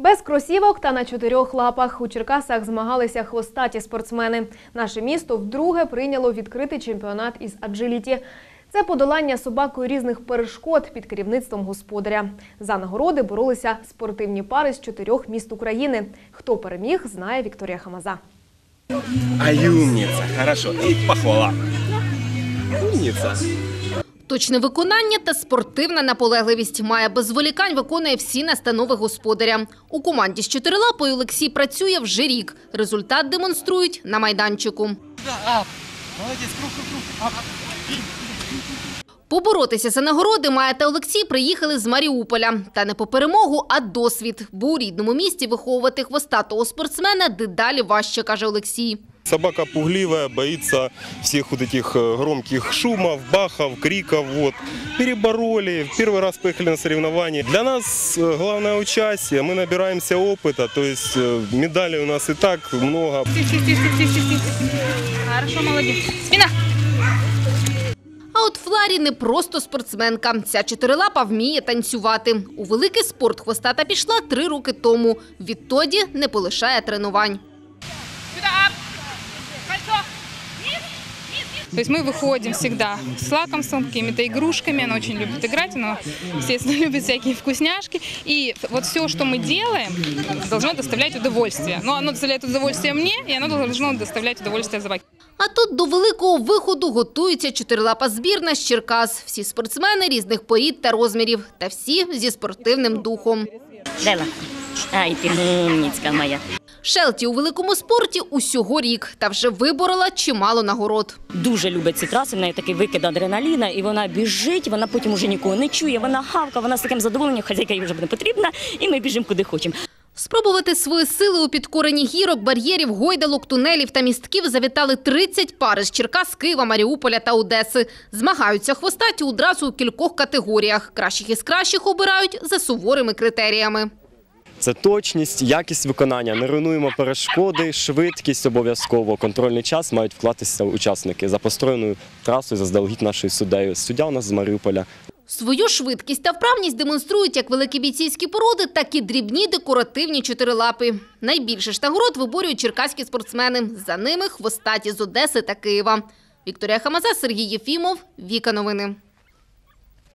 Без кросівок та на чотирьох лапах у Черкасах змагалися хвостаті спортсмени. Наше місто вдруге прийняло відкритий чемпіонат із аджиліті. Це подолання собакою різних перешкод під керівництвом господаря. За нагороди боролися спортивні пари з чотирьох міст України. Хто переміг, знає Вікторія Хамаза. Ай, умница, хорошо. И похвала. Умница. Точне виконання та спортивна наполегливість має без зволікань виконує всі настанови господаря. У команді з чотирилапою Олексій працює вже рік. Результат демонструють на майданчику. Поборотися за нагороди Майя та Олексій приїхали з Маріуполя. Та не по перемогу, а досвід. Бо у рідному місті виховувати хвостатого спортсмена дедалі важче, каже Олексій. Собака пугливая, боится всех вот этих э, громких шумов, бахов, криков. Вот. Перебороли, в первый раз поехали на соревнования. Для нас э, главное участие, мы набираемся опыта, то есть э, медалей у нас и так много. Хорошо, молодец. Спина. А от Фларі не просто спортсменка. Ця чотирилапа вміє танцювати. У великий спорт хвостата пішла три роки тому. Відтоді не полишає тренувань. То есть мы выходим всегда с лакомством, какими-то игрушками. Она очень любит играть, но, естественно, любит всякие вкусняшки. И вот все, что мы делаем, должно доставлять удовольствие. Но оно доставляет удовольствие мне, и оно должно доставлять удовольствие собаке. А тут до великого виходу готується чотирилапа збірна з Черкас. Всі спортсмени різних порід та розмірів. Та всі зі спортивним духом. Дела. Ай, ти умницька моя. Шелті у великому спорті усього рік. Та вже виборола чимало нагород. Дуже любить ці траси, в неї такий викид адреналіна, і вона біжить, вона потім уже нікого не чує, вона гавка, вона з таким задоволенням, хазяйка їй вже не потрібна, і ми біжимо куди хочемо. Спробувати свої сили у підкоренні гірок, бар'єрів, гойдалок, тунелів та містків завітали 30 пари з Черкас, Києва, Маріуполя та Одеси. Змагаються хвостаті одразу у кількох категоріях. Кращих із кращих обирають за суворими критеріями. Це точність, якість виконання. Не руйнуємо перешкоди, швидкість обов'язково. Контрольний час мають вклатися учасники за построєною трасою заздалегідь нашою суддею. Суддя у нас з Маріуполя. Свою швидкість та вправність демонструють як великі бійцівські породи, так і дрібні декоративні чотирилапи. Найбільше ж нагород виборюють черкаські спортсмени. За ними хвостаті з Одеси та Києва. Вікторія Хамаза, Сергій Єфімов, Віка Новини.